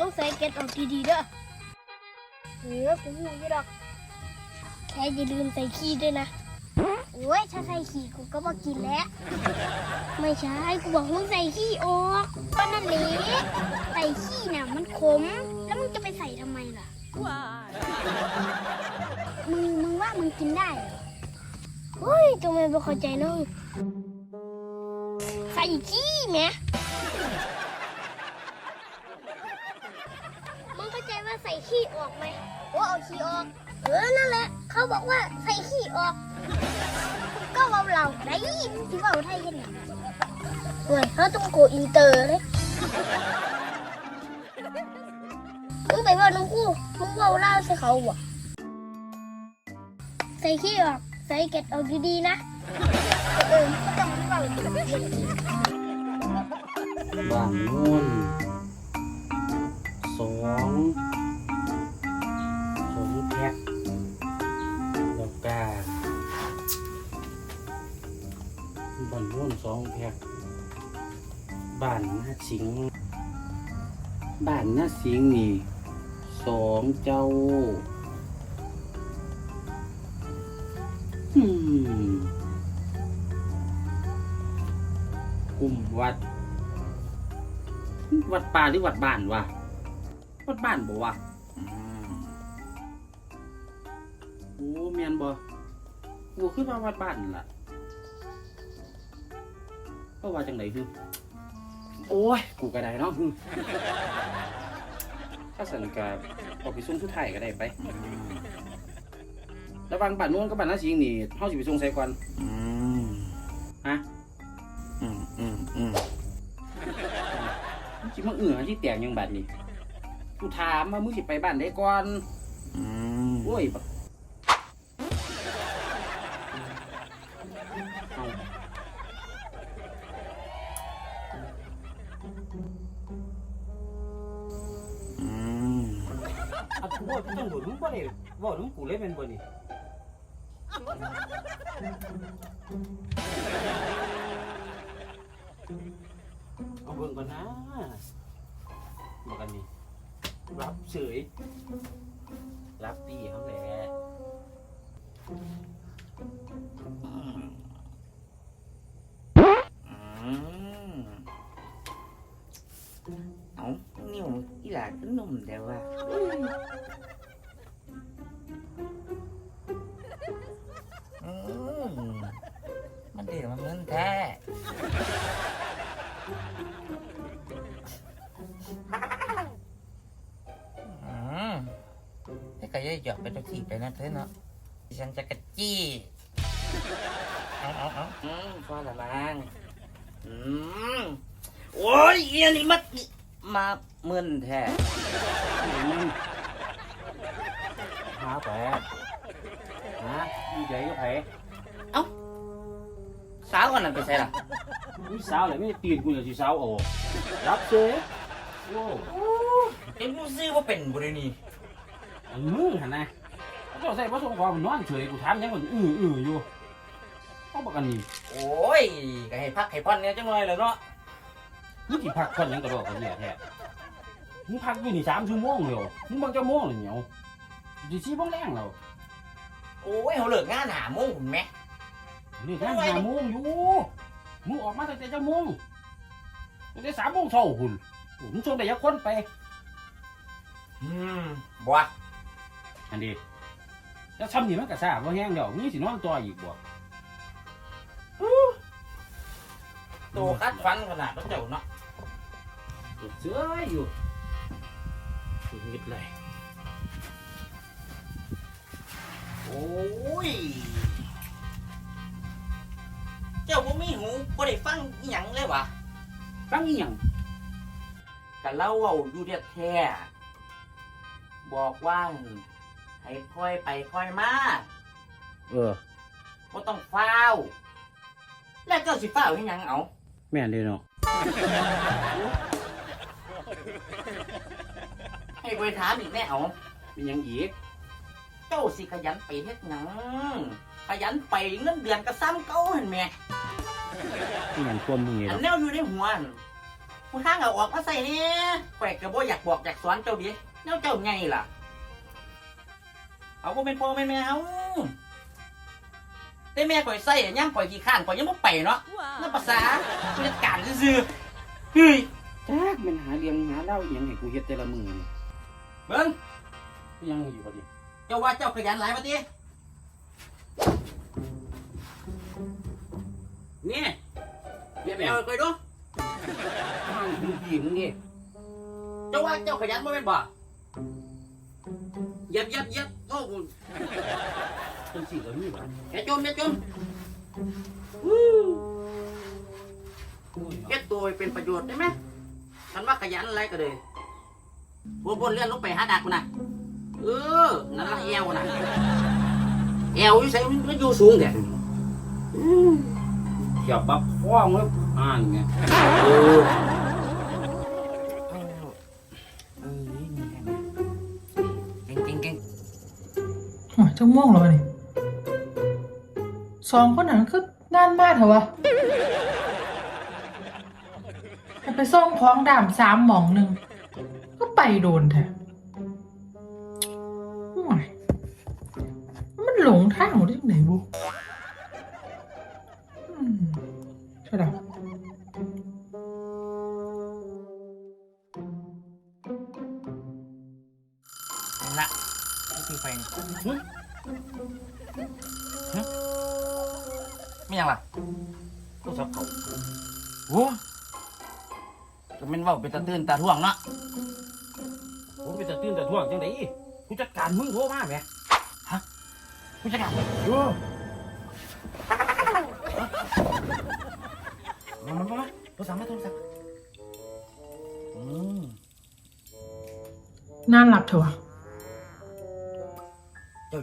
ต้องใส่เก็ตออกดีๆเด้อเออผมรู้อยู่ดอก แค่อย่าลืมใส่ขี้ด้วยนะ โอ้ยถ้าใส่ขี้กูก็มากินแล้ว ไม่ใช่ กูบอกมึงใส่ขี้ออกก็นั่นแหละใส่ขี้น่ะมันขม แล้วมึงจะไปใส่ทำไมล่ะ มึงมึงว่ามึงกินได้เหรอเฮ้ยทำไมไม่เข้าใจเนาะใส่ขี้แหม ว่าใส่ขี้ออกไหมว่าเอาขี้ออก เออนั่นแหละ เขาบอกว่าใส่ขี้ออก ก็เอาเราได้มึงคิดว่าเอาไทยกันเนี่ยเฮ้ยเขาต้องโกอินเตอร์เลยมึงไปว่าน้องกูมึงว่าเล่าใส่เขาบ่ใส่ขี้ออก ใส่เก็ดออกดีๆนะเออต้องเล่าบ้านนู่น สิงห์บ้านหน้าสิงห์นี่สองเจ้าอืมกลุ่มวัด วัดป่าหรือวัดบ้านวะวัดบ้านบ่วะโอ้เมียนบ่กูคือว่าวัดบ้านล่ะก็ว่าจังไดคือ โอ้ย กูก็ได้เนาะอืมถ้าสันกาออกไปส่งสุดท้ายก็ได้ไป ระหวังบ้านโน้นกับบ้านนาสิงห์นี่เฮาสิไปส่งไสก่อนอืมฮะอืมอืมอืมมึงสิมาเอื้อที่แตกยังบัดนี้กูถามว่ามึงสิไปบ้านใดก่อน อืมโอ้ยบัก บอกกูต้องโดดมึงบ่ได้บอกมึงกูเลยเป็นบ่นี่เอาเบิ่งก่อนนะบอกกันนี่รับเฉยรับตีเขาแหละเอานิ้วอีหลาก็นุ่มแต่ว่า มันดือมันเหมือนแท้ อืมนี่ก็ย่อยหยอกไปทุกทีไปนะเธอเนาะดิฉันจะกระจี้ เอาเอาเอาอืมพอละบางอืม โอ้ยเอียนี่มันมาเมือนแท้หาแผลหาดีใจก็แผลาวกันนั่นไปใส่ล่ะมีสาวเลยไม่ได้ตีนกูเลยสิสาวโอ้รับเฉยโอ้เอ็มกูซื้อว่าเป็นบุรีนี่อันมึงหันนะเจ้าใส่พระสงฆ์ความนอนเฉยกูถามยังมันอื้ออื้ออยู่เขาบอกกันนี่โอ้ยก็ให้พักให้พ่อนเนี่ยจังเลยแหล้วเนาะมึงสิพักคนยังกระโดดกันเนี่ยแท้มึงพักอยู่นี่สามชั่วโมงเดียวมึงบางชั่วโมงเลยเหนียวดีสี่โมงแรงแล้วโอ้ยเขาเลิกงานหาโมงคุณแม่ นี่แค่ห้าโมงอยู่มึงออกมาตั้งแต่เจ้าโมงตั้งแต่สามโมงเช้าหุ่นมึงชวนได้ยักคนไป อืมบัวอันนี้แล้วซ้ำนี่มันกระซ่าบ่แห้งเดี๋ยวมึงสินอนตัวอีกบ่โตคัดฟันขนาดต้องเจ้าเนาะเสืออยู่มิดเลยโอ้ยเจ้าบ่มีหูบ่ได้ฟังอีหยังเลยวะฟังอีหยังกันเล่าเอาอยู่เดียแท้บอกว่า ให้ค่อยไปค่อยมาเออบ่ต้องฟ้าว แล้วเจ้าสิฟ้าวให้หยังเอาแม่นเลยเนาะให้ไปถามอีกแน่เอาเป็นหยังอีกเจ้าสิขยันไปเฮ็ดหยังขยันไปเงินเดือนก็ซ้ำเก่าเห็นไหม เป็นหยังควมมึงนี่อันเนาะแนวอยู่ในหัวนั่นมึงข้างเอาออกมาใส่นี่ข่อยก็บ่อยากบอกอยากสอนเจ้าดิแนวเจ้าไงล่ะ เอาบ่เป็นพ่อเป็นแม่เอาแต่แม่ข่อยใส่อะย่างข่อยขี้ข้านข่อยยังบ่ไปเนาะนั่นภาษาผู้จัดการซื่อๆเฮ้ยจักมันหาเลี้ยงหาเล่าอหยังให้กูเฮ็ดแต่ละมื้อนี่เบิ่งยังอยู่พอดีเจ้าว่าเจ้าขยันหลายปะตินี่ เดี๋ยวไปเอาไปดูข้างมึงพี่มึงนี่เจ้าว่าเจ้าขยันบ่แม่นบ่เหยับเหยับเหยับโอ้โหจังซี่ก็มีบ่อย่าจมอย่าจมโอ้ยเก็บตัวให้เป็นประโยชน์ได้ไหมฉันว่าขยันอะไรก็เลยบนบนเลื่อนลงไปหาดักมันนะเออ นั่นละเอวนะเอวอยู่ใส่มันอยู่สูงเดี๋ย เขียวปับฟ้องแล้วอ่านไงเออเก่งเก่งเก่งอ้ยจะม่วงแล้ววะนี่สองคนนั้นคือนานมากเถอะวะให้ไปส่งของดามสามหมองหนึ่งก็ไปโดนแท้มันหลงทางได้ยังไงบุ ที่ไฟนี่หึหึไม่ยังล่ะกูสับเขาโอ้จะเป็นเว่าเป็นตาตื่นตาท่วงเนาะผมไปจะตื่นแต่ท่วงจังได๋ผู้จัดการมึงโทรมาแหมผู้จัดการโอ้มามามามาโทรศัพท์มาโทรศัพท์อืมน่ารักเถอะวะ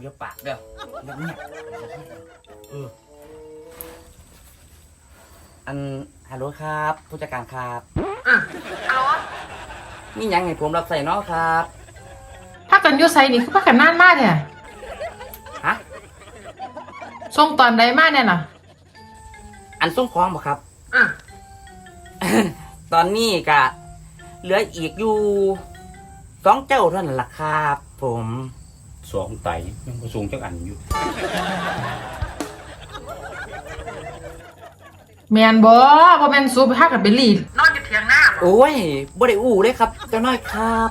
เจ้าอย่าปากเด้อเงียบเงียบเออ อันฮัลโหลครับ ผู้จัดการครับอะฮัลโหลนี่ยังไงผมรับใส่เนาะครับพักกันอยูไซนี่คือพักกันนานมากแท้ฮะส่งตอนใดมาเนี่ยน่ะอันส่งของบ่ครับ อะตอนนี้กะเหลืออีกอยู่สองเจ้าเท่านั้นล่ะครับผม สองไตยังบ่สูงจักอันอยู่แมนบอบ่แมนซูไปพักกันไปรีดนอนอยู่เถียงหน้าโอ้ยบ่ได้อู้เลยครับเจ้าน้อยครับ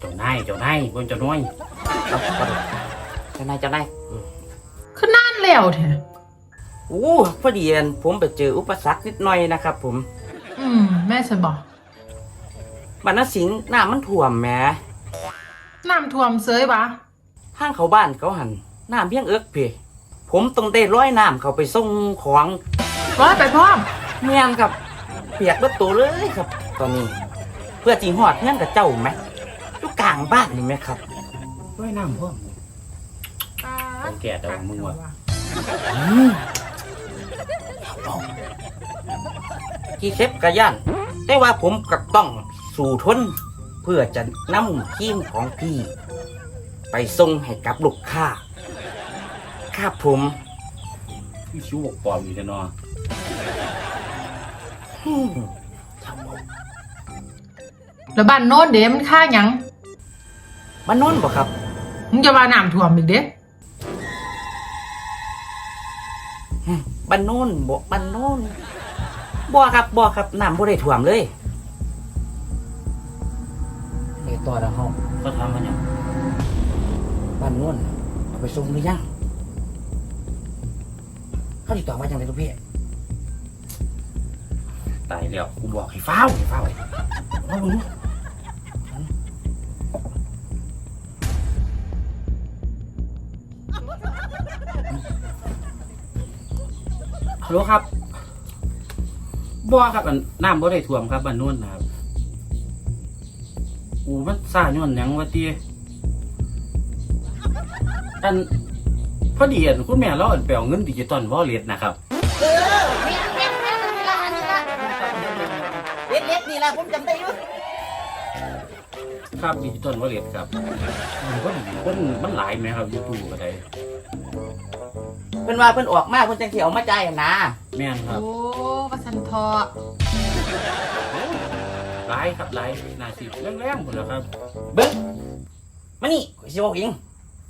เจ้านายเจ้านายบ่เจ้าน้อยครับขอโทษเจ้านายเจ้านายคือนานแล้วแท้โอ้พอดีอันผมไปเจออุปสรรคนิดหน่อยนะครับ ผม อืมแม่สบอกบรรณสิงห์น้ำมันท่วมแหม น้ำท่วมเสยปะห้างเขาบ้านเขาหันน้ำเพียงเอิกเพผมต้องได้ร้อยน้ำเขาไปส่งของร้อยไปพร้อมเมียนครับเปียกเบิดตัวเลยครับ ตอนนี้ เพื่อจีหอดเงื่อนกับเจ้าไหมอยู่กลางบ้านนี่ไหมครับร้อยน้ำพ่อมของแก่แต่ว่ามึงว่ะอืมกี่เซฟกระยันแต่ว่าผมก็ต้องสู่ทนเพื่อจะนำทีมของพี่ ไปส่งให้กับลูกค้าครับผมพี่ชิวบอกปลอมอยู่แต่เนาะอืมแล้วบ้านโน้นเดี๋ยวมันค่าหยังมันนอนบ่ครับ มึงจะว่าน้ำท่วมอีกเด้บ้านโน้นบ่บ้านโน้นบ่ครับบ่ครับน้ำบ่ได้ท่วมเลย ต่อแล้วเฮาเขาทำมันยังบ้านโน้นเอาไปส่งหรือยังเขาติดต่อมาจังไดลูกพี่ตายแล้วกูบอกให้ฟ้าวให้ฟ้าวไอ้มาดูดูฮัลโหลครับบ่ครับอันน้ำบ่ได้ท่วมครับบ้านโนู้นนะครับ อูมันซ่าย้อนหยังวะติอันพอดีอันคุณแม่เราอันไปเอาเงินดิจิตอลวอลเล็ตนะครับ เออเมียเมียเมียนี่ละนี่ละเล็ดเล็ดนี่ละผมจำได้อยู่ครับดิจิตอลวอลเล็ตครับมันก็คนมันหลายไหมครับยูทูบก็ได้เพิ่นว่าเพิ่นออกมาเพิ่นจังสิเอามาจ่ายหั่นนะแม่นครับ โอ้ประสันทอโอ้ หลายครับหลายนาสิแรงๆหมดแล้วครับ เบิ้งมานี่ข่อยสิบอกเอง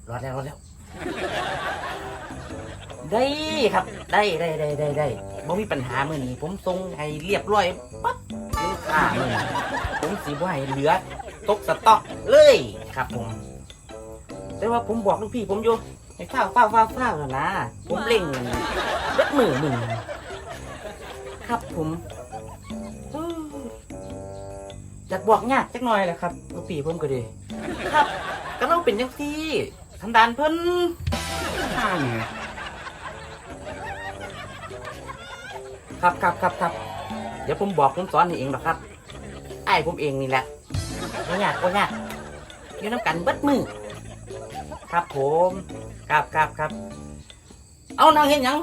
รอดแล้วรอดแล้ว ได้ครับ ได้ได้ได้ได้ได้บ่มีปัญหามื้อนี้ ผมส่งให้เรียบร้อยปั๊บลูกค้ามื้อนี้ผมสิบ่ให้เหลือ ตกสต็อกเลยครับผม แต่ว่าผมบอกลูกพี่ผมอยู่ให้ฟ้าวฟ้าวฟ้าวฟ้าวนะผมเร่งเบิดมือมึงครับผม อยากบอกยากจักหน่อยแหละครับลูกพี่ผมก็ดีครับก็ต้องเป็นจังซี่ทำดานเพิ่นข้าเนี่ยครับครับครับครับเดี๋ยวผมบอกผมสอนให้เองหรอกครับไอ้ายผมเองนี่แหละก็ยากก็ยากอยู่น้ำกันเบิดมือครับผมครับครับครับเอานางเห็นหยัง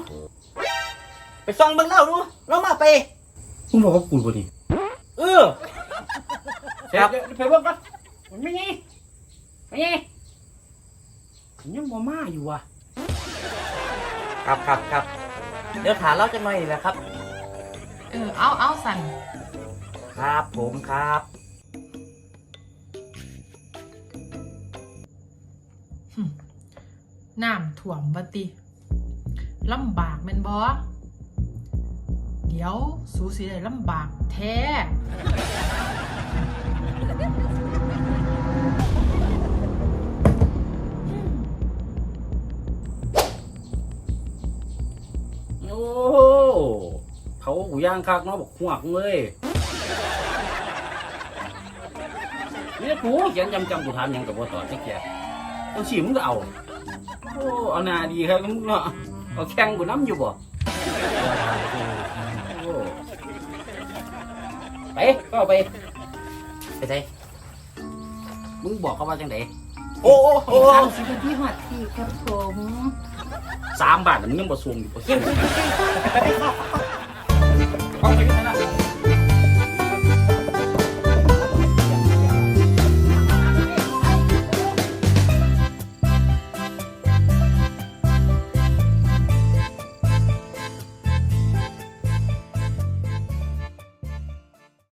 ไปส่องเบิ่งเล่าดูเรามาไปคุณบอกว่ากูบ่นี่เออ ครับเดี๋ยวไปเบิ่งก่อนมันไม่ไงไม่ไงยังบ่มาอยู่ว่ะครับครับครับเดี๋ยวถามเราจะหน่อยนี่แหละครับ เออเอาเอาสั่นครับผมครับ น้ำถ่วมบัติลำบากแม่นบอเดี๋ยวสูสีได้ลำบากแท้ เขาหูย่างคักเนาะบอกหวกเลยนี่กูเขียนจำจำกูถามหยังกับว่าต่อจักแกเอาฉีมึงก็เอาโอ้เอาหนาดีครับมึงเนาะเอาแข่งกูน้ำอยู่บ่โอ้ไปก็เอาไปไปไหนมึงบอกเขาว่าจังไดโอ้โอ้โอ้สามสิบนาทีหัดที่ครับผมสามบาทน่ะมึงยังบ่ซูมอยู่บ่เกี่ยว เอาไปกันนะ